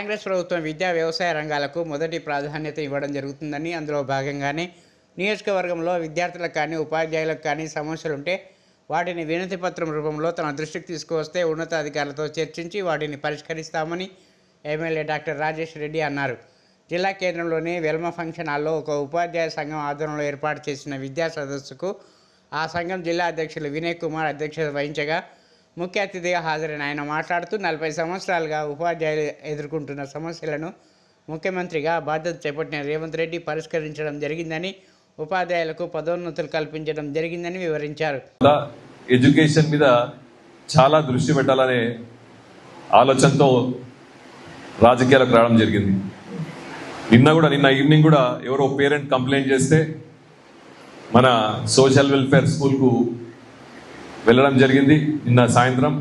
కాంగ్రెస్ ప్రభుత్వం విద్యా వ్యవసాయ రంగాలకు మొదటి ప్రాధాన్యత ఇవ్వడం జరుగుతుందని అందులో భాగంగానే నియోజకవర్గంలో విద్యార్థులకు కానీ ఉపాధ్యాయులకు కానీ సమస్యలుంటే వాటిని వినతి పత్రం రూపంలో తన దృష్టికి తీసుకువస్తే ఉన్నతాధికారులతో చర్చించి వాటిని పరిష్కరిస్తామని ఎమ్మెల్యే డాక్టర్ రాజేష్ రెడ్డి అన్నారు. జిల్లా కేంద్రంలోని వెల్మ ఫంక్షన్ హాల్లో ఒక ఉపాధ్యాయ సంఘం ఆధ్వర్యంలో ఏర్పాటు చేసిన విద్యా సదస్సుకు ఆ సంఘం జిల్లా అధ్యక్షులు వినయ్ కుమార్ అధ్యక్షత వహించగా ముఖ్య అతిథిగా హాజరైన ఆయన మాట్లాడుతూ నలభై సంవత్సరాలుగా ఉపాధ్యాయులు ఎదుర్కొంటున్న సమస్యలను ముఖ్యమంత్రిగా బాధ్యత చేపట్టిన రేవంత్ రెడ్డి పరిష్కరించడం జరిగిందని ఉపాధ్యాయులకు పదోన్నతులు కల్పించడం జరిగిందని వివరించారు. ఎడ్యుకేషన్ మీద చాలా దృష్టి పెట్టాలనే ఆలోచనతో రాజకీయాలకు రావడం జరిగింది. నిన్న కూడా నిన్న ఈవినింగ్ కూడా ఎవరో పేరెంట్ కంప్లైంట్ చేస్తే మన సోషల్ వెల్ఫేర్ స్కూల్కు వెళ్ళడం జరిగింది. నిన్న సాయంత్రం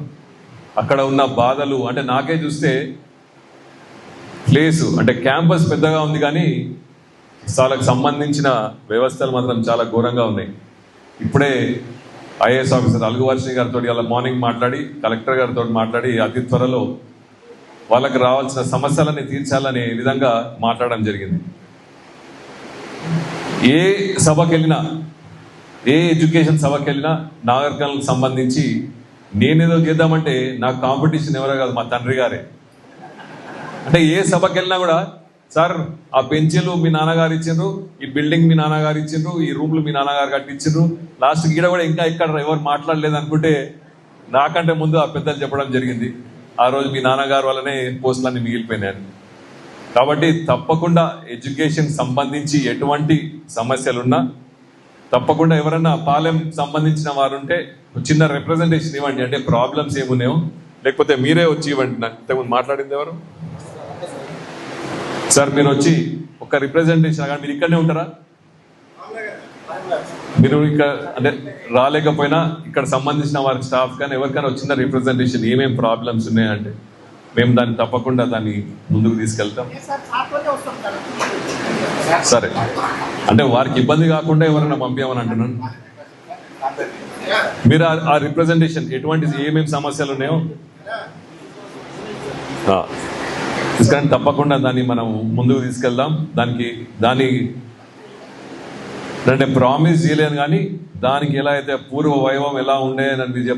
అక్కడ ఉన్న బాధలు అంటే నాకే చూస్తే ప్లేసు అంటే క్యాంపస్ పెద్దగా ఉంది కానీ వాళ్ళకి సంబంధించిన వ్యవస్థలు మాత్రం చాలా ఘోరంగా ఉన్నాయి. ఇప్పుడే ఐఏఎస్ ఆఫీసర్ అలుగువర్షి గారితో ఇలా మార్నింగ్ మాట్లాడి కలెక్టర్ గారితో మాట్లాడి అతి త్వరలో వాళ్ళకి రావాల్సిన సమస్యలని తీర్చాలనే విధంగా మాట్లాడడం జరిగింది. ఏ సభకెళ్ళినా ఏ ఎడ్యుకేషన్ సభకి వెళ్ళినా నాగరికాలకు సంబంధించి నేనేదో చేద్దామంటే నాకు కాంపిటీషన్ ఎవరో కాదు మా తండ్రి గారే. అంటే ఏ సభకి వెళ్ళినా కూడా సార్ ఆ బెంచీలు మీ నాన్నగారు ఇచ్చిండ్రు ఈ బిల్డింగ్ మీ నాన్నగారు ఇచ్చిండ్రు ఈ రూమ్లు మీ నాన్నగారు కట్టించిండ్రు. లాస్ట్ గీడ కూడా ఇంకా ఇక్కడ ఎవరు మాట్లాడలేదు అనుకుంటే నాకంటే ముందు ఆ పెద్దలు చెప్పడం జరిగింది. ఆ రోజు మీ నాన్నగారు వల్లనే పోస్టులన్నీ మిగిలిపోయినాయని కాబట్టి తప్పకుండా ఎడ్యుకేషన్ సంబంధించి ఎటువంటి సమస్యలున్నా తప్పకుండా ఎవరన్నా పాలెం సంబంధించిన వారు ఉంటే చిన్న రిప్రజెంటేషన్ ఇవ్వండి. అంటే ప్రాబ్లమ్స్ ఏమున్నాయో. లేకపోతే మీరే వచ్చి ఇవ్వండి. నాకు ఇంతకుముందు మాట్లాడింది ఎవరు? సార్ మీరు వచ్చి ఒక రిప్రజెంటేషన్ కానీ మీరు ఇక్కడనే ఉంటారా? మీరు ఇక్కడ అంటే రాలేకపోయినా ఇక్కడ సంబంధించిన వారి స్టాఫ్ కానీ ఎవరికైనా వచ్చిన రిప్రజెంటేషన్ ఏమేమి ప్రాబ్లమ్స్ ఉన్నాయంటే మేము దాన్ని తప్పకుండా దాన్ని ముందుకు తీసుకెళ్తాం. సరే. అంటే వారికి ఇబ్బంది కాకుండా ఎవరైనా పంపామని అంటున్నాను. మీరు ఆ- రిప్రజెంటేషన్ ఎటువంటి ఏమేమి సమస్యలు ఉన్నాయో? తీసుకొని తప్పకుండా దాన్ని మనం ముందుకు తీసుకెళ్దాం. దానికి దాని అంటే ప్రామిస్ చేయలేను కానీ దానికి ఎలా అయితే పూర్వ వైభవం ఎలా ఉండే అని